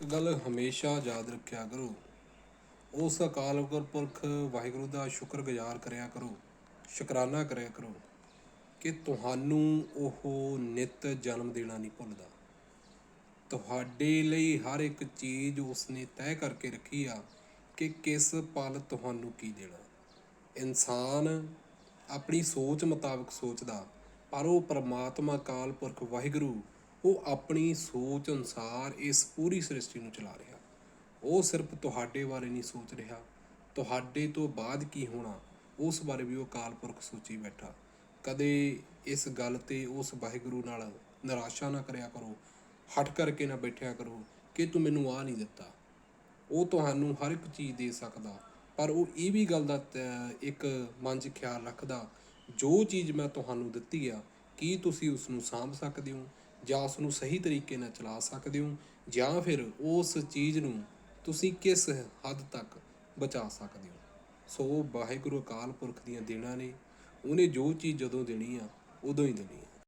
ਇੱਕ ਗੱਲ ਹਮੇਸ਼ਾ ਯਾਦ ਰੱਖਿਆ ਕਰੋ। ਉਸ ਅਕਾਲ ਪੁਰਖ ਵਾਹਿਗੁਰੂ ਦਾ ਸ਼ੁਕਰਗੁਜ਼ਾਰ ਕਰਿਆ ਕਰੋ, ਸ਼ੁਕਰਾਨਾ ਕਰਿਆ ਕਰੋ ਕਿ ਤੁਹਾਨੂੰ ਉਹ ਨਿਤ ਜਨਮ ਦੇਣਾ ਨਹੀਂ ਭੁੱਲਦਾ। ਤੁਹਾਡੇ ਲਈ ਹਰ ਇੱਕ ਚੀਜ਼ ਉਸਨੇ ਤੈਅ ਕਰਕੇ ਰੱਖੀ ਆ ਕਿ ਕਿਸ ਪਲ ਤੁਹਾਨੂੰ ਕੀ ਦੇਣਾ। ਇਨਸਾਨ ਆਪਣੀ ਸੋਚ ਮੁਤਾਬਕ ਸੋਚਦਾ, ਪਰ ਉਹ ਪਰਮਾਤਮਾ ਅਕਾਲ ਪੁਰਖ ਵਾਹਿਗੁਰੂ ਉਹ ਆਪਣੀ ਸੋਚ ਅਨੁਸਾਰ ਇਸ ਪੂਰੀ ਸ੍ਰਿਸ਼ਟੀ ਨੂੰ ਚਲਾ ਰਿਹਾ। ਉਹ ਸਿਰਫ ਤੁਹਾਡੇ ਬਾਰੇ ਨਹੀਂ ਸੋਚ ਰਿਹਾ। ਤੁਹਾਡੇ ਤੋਂ ਬਾਅਦ ਕੀ ਹੋਣਾ, ਉਸ ਬਾਰੇ ਵੀ ਉਹ ਅਕਾਲ ਪੁਰਖ ਸੋਚੀ ਬੈਠਾ। ਕਦੇ ਇਸ ਗੱਲ ਤੇ ਉਸ ਵਾਹਿਗੁਰੂ ਨਾਲ ਨਿਰਾਸ਼ਾ ਨਾ ਕਰਿਆ ਕਰੋ। ਹਟ ਕਰਕੇ ਨਾ ਬੈਠਿਆ ਕਰੋ ਕਿ ਤੂੰ ਮੈਨੂੰ ਆ ਨਹੀਂ ਦਿੱਤਾ। ਉਹ ਤੁਹਾਨੂੰ ਹਰ ਇੱਕ ਚੀਜ਼ ਦੇ ਸਕਦਾ, ਪਰ ਉਹ ਇਹ ਵੀ ਗੱਲ ਦਾ ਇੱਕ ਮਨ 'ਚ ਖਿਆਲ ਰੱਖਦਾ, ਜੋ ਚੀਜ਼ ਮੈਂ ਤੁਹਾਨੂੰ ਦਿੱਤੀ ਆ, ਕੀ ਤੁਸੀਂ ਉਸ ਨੂੰ ਸਾਂਭ ਸਕਦੇ ਹੋ? ਜਾਂ ਉਸ ਨੂੰ ਸਹੀ ਤਰੀਕੇ ਨਾਲ ਚਲਾ ਸਕਦੇ ਹੋ, ਜਾਂ ਫਿਰ ਉਸ ਚੀਜ਼ ਨੂੰ ਤੁਸੀਂ ਕਿਸ ਹੱਦ ਤੱਕ ਬਚਾ ਸਕਦੇ ਹੋ। ਸੋ ਵਾਹਿਗੁਰੂ ਅਕਾਲ ਪੁਰਖ ਦੀਆਂ ਦੇਣਾ ਨੇ, ਉਹਨੇ ਜੋ ਚੀਜ਼ ਜਦੋਂ ਦੇਣੀ ਆ, ਉਦੋਂ ਹੀ ਦੇਣੀ ਆ।